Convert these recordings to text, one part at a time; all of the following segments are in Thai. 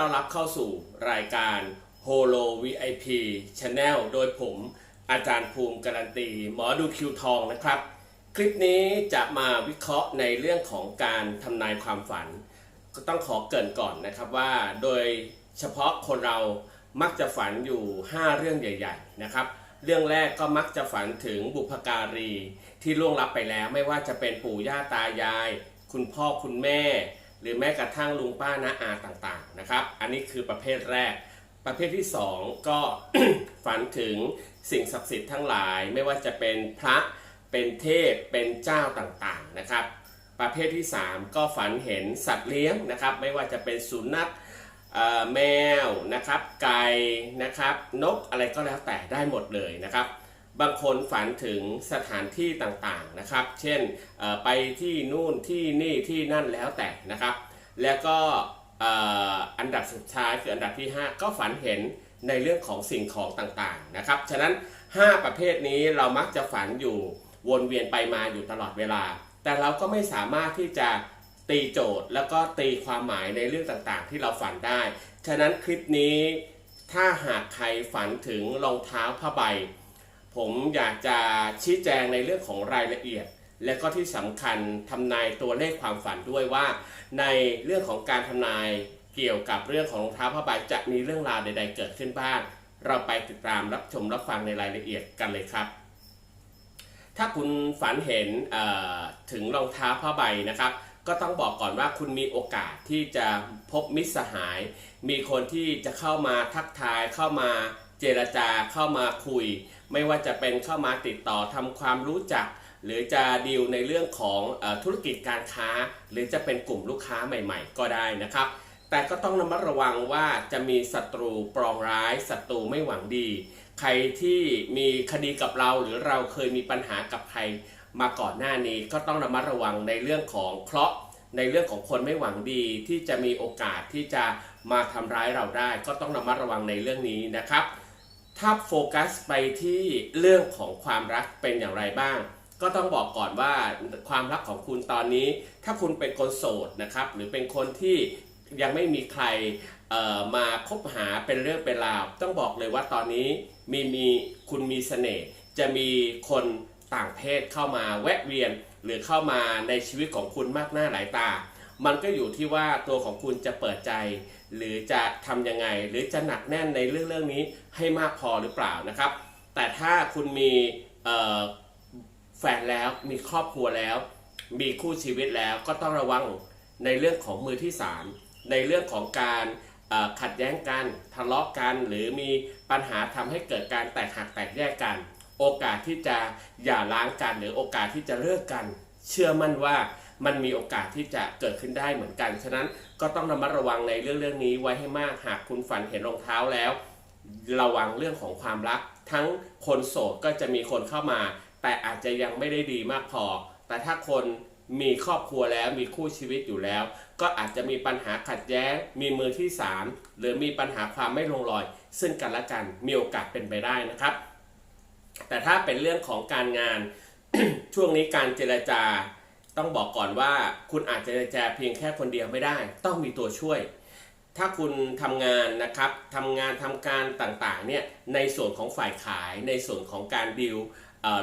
ต้อนรับเข้าสู่รายการ Holo VIP Channel โดยผมอาจารย์ภูมิการันตี หมอดูคิวทองนะครับ คลิปนี้จะมาวิเคราะห์ในเรื่องของการทำนายความฝัน ก็ต้องขอเกรินก่อนนะครับว่า โดยเฉพาะคนเรามักจะฝันอยู่ 5 เรื่องใหญ่ ๆ นะครับ เรื่องแรกก็มักจะฝันถึงบุพการีที่ล่วงลับไปแล้ว ไม่ว่าจะเป็นปู่ย่าตายาย คุณพ่อคุณแม่ หรือแม้กระทั่งลุงป้าน้าอาต่างๆนะครับ อันนี้คือประเภทแรก ประเภทที่ 2 ก็ฝันถึงสิ่งศักดิ์สิทธิ์ทั้งหลาย ไม่ว่าจะเป็นพระเป็นเทพเป็นเจ้าต่างๆนะครับ ประเภทที่ 3 ก็ฝันเห็นสัตว์เลี้ยงนะครับ ไม่ว่าจะเป็นสุนัขแมวนะครับ ไก่นะครับ นกอะไรก็แล้วแต่ได้หมดเลยนะครับ บางคนฝันถึงสถานที่ต่างๆนะครับ เช่นไปที่นู่นที่นี่ที่นั่นแล้วแต่นะครับ แล้วก็อันดับสุดท้ายคืออันดับที่ 5 ก็ฝันเห็นในเรื่องของสิ่งของต่างๆนะครับ ฉะนั้น 5 ประเภทนี้เรามักจะฝันอยู่วนเวียนไปมาอยู่ตลอดเวลา แต่เราก็ไม่สามารถที่จะตีโจทย์ แล้วก็ตีความหมายในเรื่องต่างๆ ที่เราฝันได้ ฉะนั้นคลิปนี้ถ้าหากใครฝันถึงรองเท้าผ้าใบ ผมอยากจะชี้แจงในเรื่องของรายละเอียด และก็ที่สำคัญทำนายตัวเลขความฝันด้วยว่า ในเรื่องของการทำนายเกี่ยวกับเรื่องของรองเท้าผ้าใบจะมีเรื่องราวใด ๆ เกิดขึ้นบ้างเราไปติดตามรับชมรับฟังในรายละเอียดกันเลยครับ ถ้าคุณฝันเห็นถึงรองเท้าผ้าใบนะครับ ก็ต้องบอกก่อนว่าคุณมีโอกาสที่จะพบมิตรสหาย มีคนที่จะเข้ามาทักทายเข้ามา เจรจาเข้ามาคุย ไม่ว่าจะเป็นเข้ามาติดต่อทำความรู้จัก หรือจะดีลในเรื่องของออธุรกิจการค้า หรือจะเป็นกลุ่มลูกค้าใหม่ ๆ ก็ได้นะครับ แต่ก็ต้องระมัดระวังว่าจะมีศัตรูปรองร้ายศัตรูไม่หวังดี ใครที่มีคดีกับเราหรือเราเคยมีปัญหากับใครมาก่อนหน้านี้ก็ต้องระมัดระวังในเรื่องของเคราะห์ในเรื่องของคนไม่หวังดีที่จะมีโอกาสที่จะมาทำร้ายเราได้ ก็ต้องระมัดระวังในเรื่องนี้นะครับ ถ้าโฟกัสไปที่เรื่องของความรักเป็นอย่างไรบ้าง ก็ต้องบอกก่อนว่าความรักของคุณตอนนี้ ถ้าคุณเป็นคนโสดนะครับ หรือเป็นคนที่ยังไม่มีใครมาคบหาเป็นเรื่องเป็นราว ต้องบอกเลยว่าตอนนี้มีมีคุณมีเสน่ห์จะมีคนต่างเพศเข้ามาแวะเวียน หรือเข้ามาในชีวิตของคุณมากหน้าหลายตา มันก็อยู่ที่ว่าตัวของคุณจะเปิดใจ หรือจะทำยังไง หรือจะหนักแน่นในเรื่องเรื่องนี้ให้มากพอหรือเปล่านะครับ แต่ถ้าคุณมีแฟนแล้วมีครอบครัวแล้ว มีคู่ชีวิตแล้วก็ต้องระวังในเรื่องของมือที่สามในเรื่องของการขัดแย้งกันทะเลาะกัน หรือมีปัญหาทำให้เกิดการแตกหักแตกแยกกัน โอกาสที่จะหย่าร้างกัน หรือโอกาสที่จะเลิกกัน เชื่อมั่นว่า มันมีโอกาสที่จะเกิดขึ้นได้เหมือนกัน ฉะนั้นก็ต้องระมัดระวังในเรื่องเรื่องนี้ไว้ให้มากหากคุณฝันเห็นรองเท้าแล้ว ระวังเรื่องของความรัก ทั้งคนโสดก็จะมีคนเข้ามา แต่อาจจะยังไม่ได้ดีมากพอ แต่ถ้าคนมีครอบครัวแล้วมีคู่ชีวิตอยู่แล้ว ก็อาจจะมีปัญหาขัดแย้ง มีมือที่สามหรือมีปัญหาความไม่ลงรอย ซึ่งกันและกันมีโอกาสเป็นไปได้นะครับ แต่ถ้าเป็นเรื่องของการงาน ช่วงนี้การเจรจา ต้องบอกก่อนว่าคุณอาจจะเจรจาเพียงแค่คนเดียวไม่ได้ ต้องมีตัวช่วย ถ้าคุณทำงานนะครับทำงานทำการต่างๆเนี่ยในส่วนของฝ่ายขายในส่วนของการดีล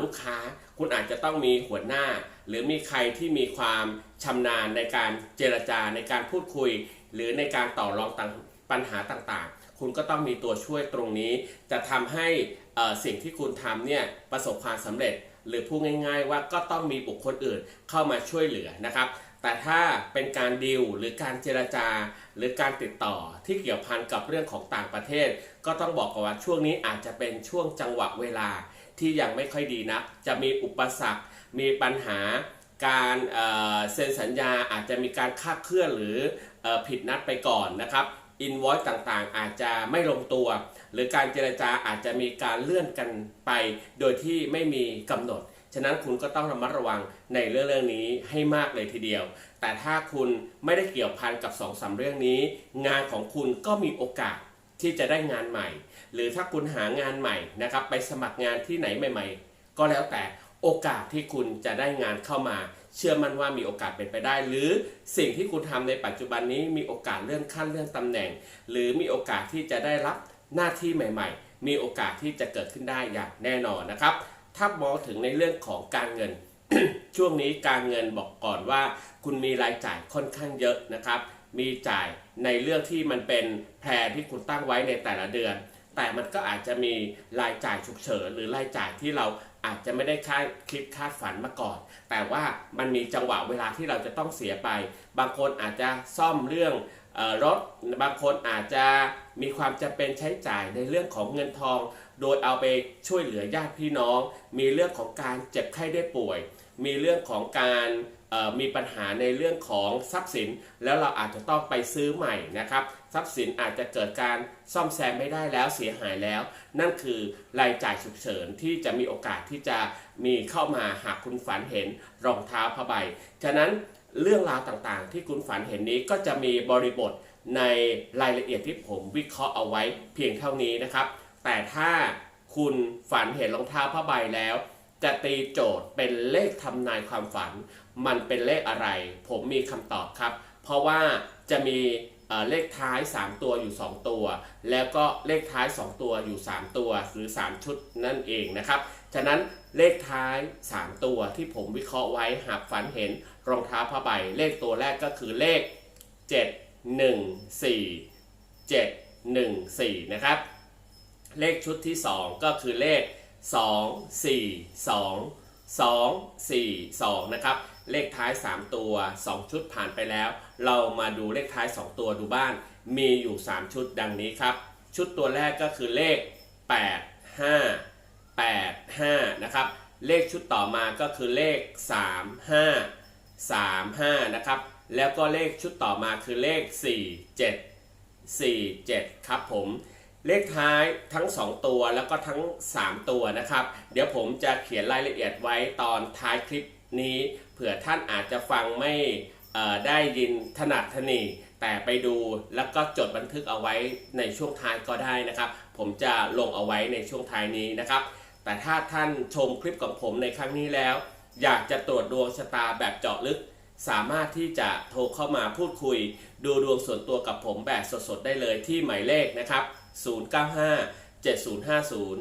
ลูกค้า คุณอาจจะต้องมีหัวหน้า หรือมีใครที่มีความชำนาญในการเจรจาในการพูดคุย หรือในการต่อรองต่างปัญหาต่างๆ คุณก็ต้องมีตัวช่วยตรงนี้ จะทำให้สิ่งที่คุณทำเนี่ยประสบความสำเร็จ หรือพูดง่าย ๆ ว่าก็ต้องมีบุคคลอื่นเข้ามาช่วยเหลือนะครับ แต่ถ้าเป็นการดีลหรือการเจรจา หรือการติดต่อที่เกี่ยวพันกับเรื่องของต่างประเทศ ก็ต้องบอกก่อนว่าช่วงนี้อาจจะเป็นช่วงจังหวะเวลาที่ยังไม่ค่อยดีนักจะมีอุปสรรค มีปัญหาการเเซ็นสัญญาอาจจะมีการคาดเคลื่อนหรืออผิดนัดไปก่อนนะครับ อินวอยต์ต่างๆ อาจจะไม่ลงตัว หรือการเจรจาอาจจะมีการเลื่อนกันไป โดยที่ไม่มีกำหนด ฉะนั้นคุณก็ต้องระมัดระวังในเรื่องเรื่องนี้ให้มากเลยทีเดียว แต่ถ้าคุณไม่ได้เกี่ยวพันกับ2อสาเรื่องนี้ งานของคุณก็มีโอกาสที่จะได้งานใหม่ หรือถ้าคุณหางานใหม่นะครับไปสมัครงานที่ไหนใหม่ ๆ ก็แล้วแต่ โอกาสที่คุณจะได้งานเข้ามา เชื่อมั่นว่ามีโอกาสเป็นไปได้ หรือสิ่งที่คุณทำในปัจจุบันนี้มีโอกาสเลื่อนขั้นเลื่อนตำแหน่ง หรือมีโอกาสที่จะได้รับหน้าที่ใหม่ ๆ มีโอกาสที่จะเกิดขึ้นได้อย่างแน่นอนนะครับ ถ้ามองถึงในเรื่องของการเงิน ช่วงนี้การเงินบอกก่อนว่า คุณมีรายจ่ายค่อนข้างเยอะนะครับ มีจ่ายในเรื่องที่มันเป็นแพรที่คุณตั้งไว้ในแต่ละเดือน แต่มันก็อาจจะมีรายจ่ายฉุกเฉินหรือรายจ่ายที่เรา อาจจะไม่ได้คาดคิดคาดฝันมาก่อน แต่ว่ามันมีจังหวะเวลาที่เราจะต้องเสียไป บางคนอาจจะซ่อมเรื่องออรถ บางคนอาจจะมีความจำเป็นใช้จ่ายในเรื่องของเงินทอง โดยเอาไปช่วยเหลือญาติพี่น้อง มีเรื่องของการเจ็บไข้ได้ป่วย มีเรื่องของการ มีปัญหาในเรื่องของทรัพย์สิน แล้วเราอาจจะต้องไปซื้อใหม่นะครับ ทรัพย์สินอาจจะเกิดการซ่อมแซมไม่ได้แล้วเสียหายแล้ว นั่นคือรายจ่ายฉุกเฉินที่จะมีโอกาสที่จะมีเข้ามาหากคุณฝันเห็นรองเท้าผ้าใบฉะนั้นเรื่องราวต่างๆ ที่คุณฝันเห็นนี้ก็จะมีบริบทในรายละเอียดที่ผมวิเคราะห์เอาไว้เพียงเท่านี้นะครับ แต่ถ้าคุณฝันเห็นรองเท้าผ้าใบแล้ว จะตีโจทย์เป็นเลขทำนายความฝัน มันเป็นเลขอะไร ผมมีคำตอบครับ เพราะว่าจะมีเลขท้าย 3 ตัวอยู่ 2 ตัว แล้วก็เลขท้าย 2 ตัวอยู่ 3 ตัวหรือ 3 ชุดนั่นเองนะครับ ฉะนั้นเลขท้าย 3 ตัวที่ผมวิเคราะห์ไว้หากฝันเห็นรองเท้าผ้าใบ เลขตัวแรกก็คือเลข 7 1 4 7 1 4 นะครับ เลขชุดที่ 2 ก็คือเลข 2 4 2 2 4 2 นะครับ เลขท้าย 3 ตัว 2 ชุดผ่านไปแล้ว เรามาดูเลขท้าย 2 ตัวดูบ้าน มีอยู่ 3 ชุดดังนี้ครับ ชุดตัวแรกก็คือเลข 8 5 8 5 นะครับ เลขชุดต่อมาก็คือเลข 3 5 3 5 นะครับ แล้วก็เลขชุดต่อมาคือเลข 4 7 4 7 ครับผม เลขท้ายทั้ง 2 ตัวแล้วก็ทั้ง 3 ตัวนะครับ เดี๋ยวผมจะเขียนรายละเอียดไว้ตอนท้ายคลิปนี้ เผื่อท่านอาจจะฟังไม่ได้ยินถนัดถนีแต่ไปดูแล้วก็จดบันทึกเอาไว้ในช่วงท้ายก็ได้นะครับ ผมจะลงเอาไว้ในช่วงท้ายนี้นะครับ แต่ถ้าท่านชมคลิปของผมในครั้งนี้แล้ว อยากจะตรวจดวงชะตาแบบเจาะลึก สามารถที่จะโทรเข้ามาพูดคุย ดูดวงส่วนตัวกับผมแบบสดๆได้เลยที่หมายเลขนะครับ 095 7050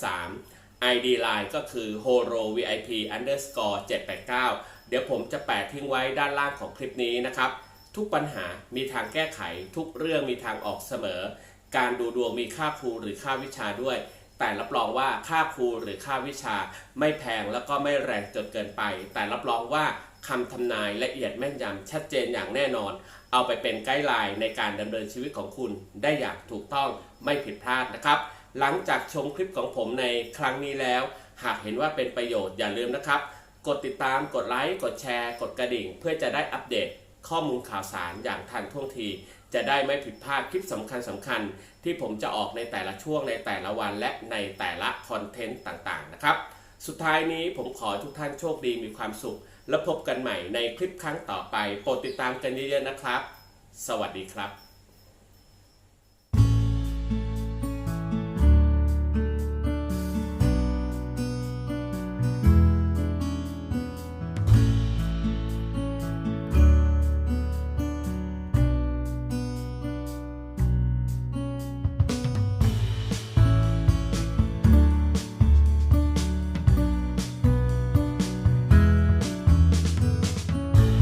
163 ID Line ก็คือ horo vip underscore 789 เดี๋ยวผมจะแปะทิ้งไว้ด้านล่างของคลิปนี้นะครับ ทุกปัญหามีทางแก้ไข ทุกเรื่องมีทางออกเสมอ การดูดวงมีค่าครูหรือค่าวิชาด้วย แต่รับรองว่าค่าครูหรือค่าวิชา ไม่แพงแล้วก็ไม่แรงจนเกินไป แต่รับรองว่าคำทำนายละเอียดแม่นยำชัดเจนอย่างแน่นอน เอาไปเป็นไกด์ไลน์ในการดำเนินชีวิตของคุณได้อย่างถูกต้องไม่ผิดพลาดนะครับ หลังจากชมคลิปของผมในครั้งนี้แล้ว หากเห็นว่าเป็นประโยชน์อย่าลืมนะครับ กดติดตามกดไลค์กดแชร์ กดกระดิ่ง เพื่อจะได้อัปเดตข้อมูลข่าวสารอย่างทันท่วงที จะได้ไม่ผิดพลาดคลิปสำคัญสำคัญๆที่ผมจะออกในแต่ละช่วงในแต่ละวันและในแต่ละคอนเทนต์ต่างๆนะครับ สุดท้ายนี้ผมขอทุกท่านโชคดีมีความสุข แล้วพบกันใหม่ในคลิปครั้งต่อไป โปรดติดตามกันเยอะๆนะครับ สวัสดีครับ